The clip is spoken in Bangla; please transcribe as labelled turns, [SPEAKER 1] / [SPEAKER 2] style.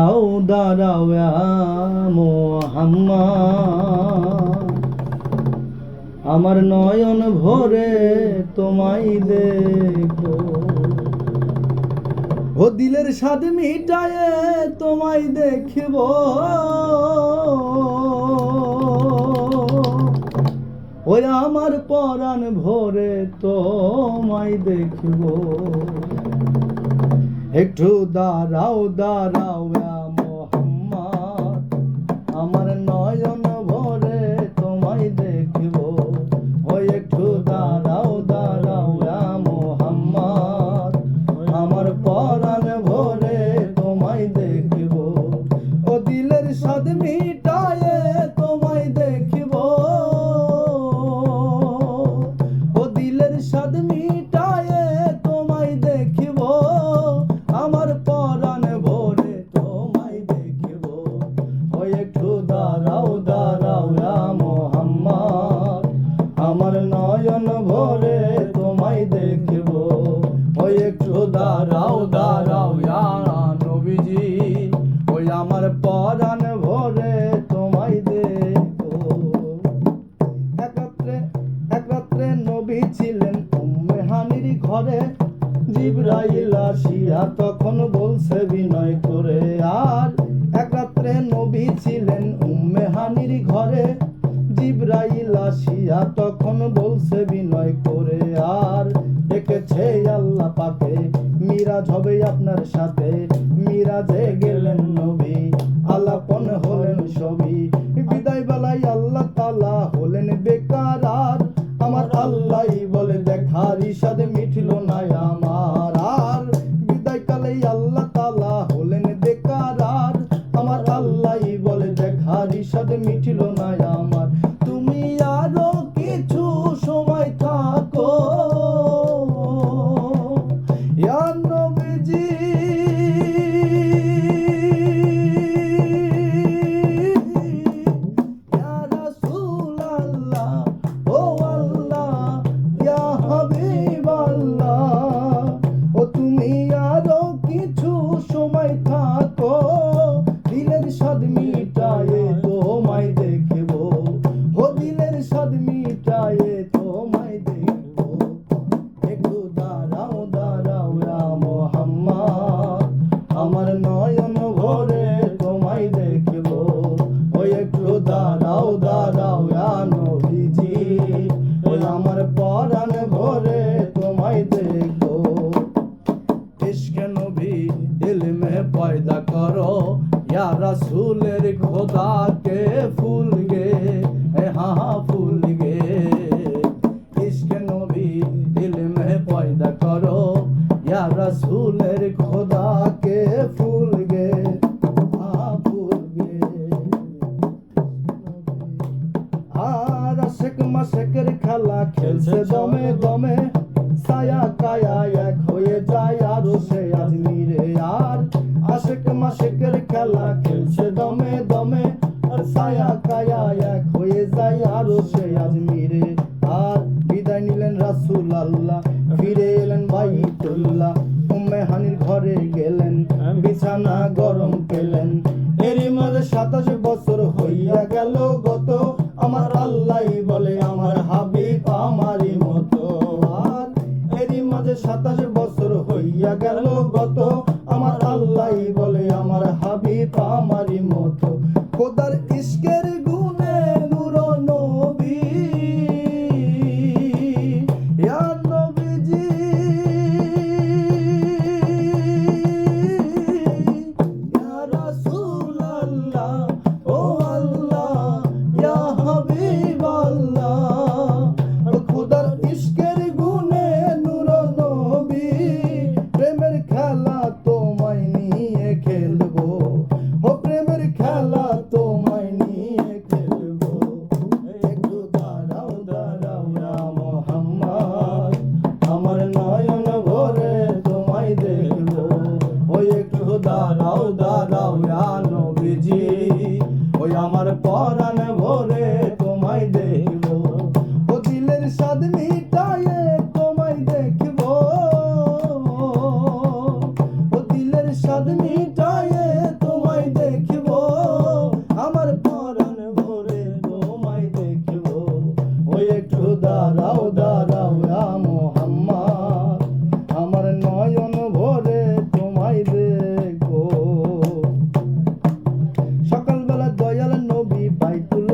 [SPEAKER 1] দাও, দাঁড়াও মোহাম্মদ। আমার নয়ন ভরে তোমায় দেখো ও দিলের স্বাদ মিটায়ে তোমায় দেখব। ওই আমার পরাণ ভরে তোমায় দেখব। একটু দাঁড়াও দাঁড়াও মোহাম্মদ। আমার নয়ন দাঁড়াও দাঁড়াও ইয়া নবীজি। ওই আমার পরাণ ভরে তোমায় দেখব। একত্রে একত্রে নবী ছিলেন উম্মে হানির ঘরে। জিব্রাইল আসিয়া তখন বলছে বিনয় করে, আর একত্রে নবী ছিলেন উম্মে হানির ঘরে। জিব্রাইল আসিয়া তখন বলছে বিনয় করে, আর ডেকেছে আল্লাহ পাকে মিরাজ হবে আপনার সাথে। মিরাজে গেলেন নবী, আলাপন হলেন সবই বিদায় বেলায় আল্লাহ তালা হলেন বেকার। আর আমার আল্লাহ বলে দেখার সাথে মিঠিল না আমার। পরাণ ভরে তোমায় দেখো ইশকে নবী, ইলমে পয়দা করো। ইয়া রাসূলের খোদা কে ফুল গে হা হা ফুল গে। ইশকে নবী, ইলমে পয়দা করো। ইয়া রাসূলের আশেক খেলা খেলছে দমে দমে। সায়া কায়া এক হয়ে যায় আরও সে আজমিরে আর। আশেক মাসেকের খেলা খেলছে দমে দমে। আর সায়া কায়া এক হয়ে যায় আরও সে আজমিরে আর আমার পরাণ